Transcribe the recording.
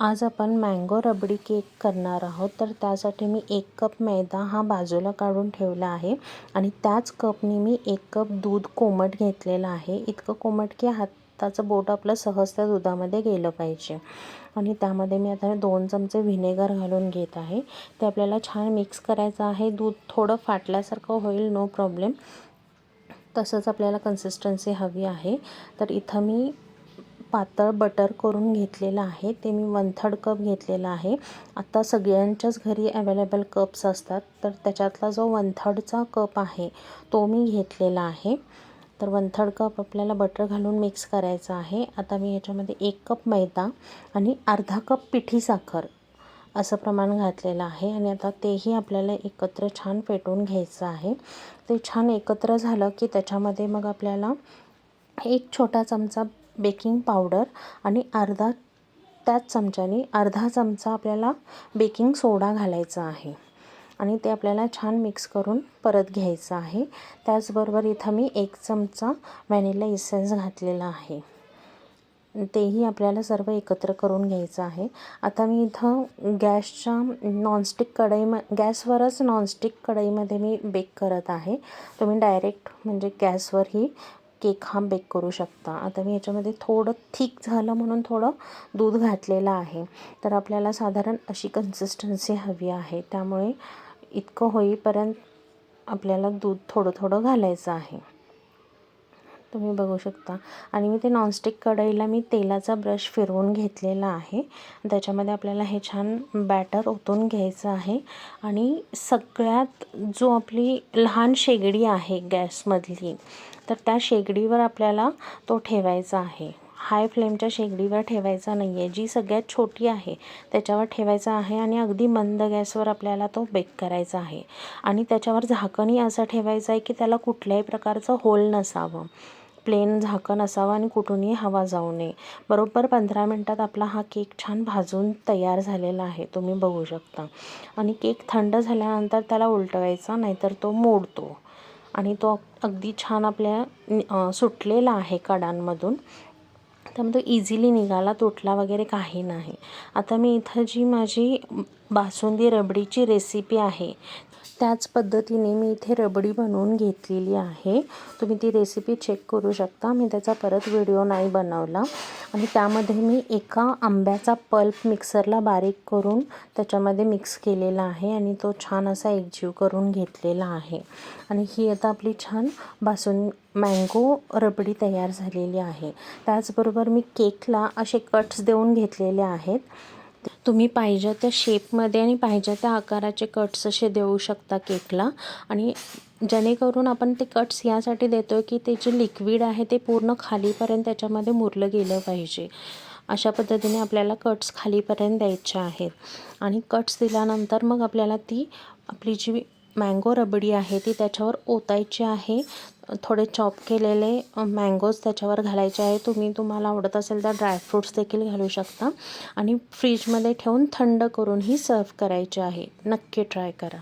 आज आपण mango rabri cake करणार आहोत. तर त्यासाठी मी एक कप मैदा हा बाजूला काढून ठेवला आहे. आणि त्याच कपनी मी एक कप दूध कोमट घेतलेलं आहे. इतकं कोमट की हाताचं बोट आपलं सहज त्या दुधामध्ये गेलं पाहिजे. आणि त्यामध्ये मी आता दोन चमचे व्हिनेगर घालून घेत आहे. ते आपल्याला छान मिक्स करायचं आहे. दूध थोडं फाटल्यासारखं होईल नो प्रॉब्लेम तसंच आपल्याला कन्सिस्टन्सी हवी आहे. तर इथं मी पातळ बटर करून घेतलेलं आहे. ते मी वन थर्ड कप घेतलेला आहे. आता सगळ्यांच्याच घरी अवेलेबल कप्स असतात. तर त्याच्यातला जो वन थर्डचा कप आहे तो मी घेतलेला आहे. तर वन थर्ड कप आपल्याला बटर घालून मिक्स करायचं आहे. आता मी याच्यामध्ये एक कप मैदा आणि अर्धा कप पिठी साखर असं प्रमाण घातलेलं आहे. आणि आता तेही आपल्याला एकत्र छान पेटून घ्यायचं आहे. ते छान एकत्र झालं की त्याच्यामध्ये मग आपल्याला एक छोटा चमचा बेकिंग पावडर आणि अर्धा त्याच चमच्याने अर्धा चमचा आपल्याला बेकिंग सोडा घालायचा आहे. आणि ते आपल्याला छान मिक्स करून परत घ्यायचं आहे. त्याचबरोबर इथं मी एक चमचा व्हॅनिला इसेन्स घातलेला आहे. तेही आपल्याला सर्व एकत्र करून घ्यायचं आहे. आता मी इथं गॅसच्या नॉनस्टिक कढई म गॅसवरच नॉनस्टिक कढईमध्ये मी बेक करत आहे. तुम्ही डायरेक्ट म्हणजे गॅसवरही केक हा बेक करू शकता. आता मी याच्यामध्ये थोडं थिक झालं म्हणून थोडं दूध घातलेलं आहे. तर आपल्याला साधारण अशी कन्सिस्टन्सी हवी आहे. त्यामुळे इतकं होईपर्यंत आपल्याला दूध थोडं थोडं घालायचं आहे. तुम्ही बघू शकता. आणि मी ते नॉनस्टिक कढईला मी तेलाचा ब्रश फिरवून घेतलेला आहे. त्याच्यामध्ये आपल्याला हे छान बॅटर ओतून घ्यायचं आहे. आणि सगळ्यात जो आपली लहान शेगडी आहे गॅसमधली तर त्या शेगडीवर आपल्याला तो ठेवायचा आहे. हाय फ्लेमच्या शेगडीवर ठेवायचा नाही आहे जी सगळ्यात छोटी आहे त्याच्यावर ठेवायचा आहे आणि अगदी मंद गॅसवर आपल्याला तो बेक करायचा आहे. आणि त्याच्यावर झाकणही असं ठेवायचं आहे की त्याला कुठल्याही प्रकारचं होल नसावं. प्लेन झाकण असावं आणि कुठूनही हवा जाऊ नये. बरोबर पंधरा मिनटात आपला हा केक छान भाजून तयार झालेला आहे. तुम्ही बघू शकता. आणि केक थंड झाल्यानंतर त्याला उलटवायचा नाहीतर तो मोडतो. आणि तो अगदी छान आपल्या सुटलेला आहे कडांमधून. त्यामुळे तो इझिली निघाला तुटला वगैरे काही नाही. आता मी इथं जी माझी बासुंदी रबडीची रेसिपी आहे त्याच पद्धतीने मी इथे रबडी बनवून घेतलेली आहे. तुम्ही ती रेसिपी चेक करू शकता. मी त्याचा परत व्हिडिओ नाही बनवला. आणि त्यामध्ये मी एका आंब्याचा पल्प मिक्सरला बारीक करून त्याच्यामध्ये मिक्स केलेला आहे आणि तो छान असा एकजीव करून घेतलेला आहे. आणि ही आता आपली छान बासुंदी मँगो रबडी तयार झालेली आहे. त्याचबरोबर मी केकला असे कट्स देऊन घेतलेले आहेत. तुम्ही पाहिजे त्या शेपमध्ये आणि पाहिजे त्या आकाराचे कट्स असे देऊ शकता केकला. आणि जेणेकरून आपण ते कट्स यासाठी देतो आहे की ते जे लिक्विड आहे ते पूर्ण खालीपर्यंत त्याच्यामध्ये मुरलं गेलं पाहिजे. अशा पद्धतीने आपल्याला कट्स खालीपर्यंत द्यायचे आहेत. आणि कट्स दिल्यानंतर मग आपल्याला ती आपली जी मँगो रबडी आहे ती त्याच्यावर ओतायची आहे. थोडे चॉप केलेले मँगोज त्याच्यावर घालायचे आहे. तुम्ही तुम्हाला आवडत असेल तर ड्रायफ्रूट्स देखील घालू शकता. आणि फ्रीजमध्ये ठेवून थंड करूनही सर्व करायचे आहे. नक्की ट्राय करा.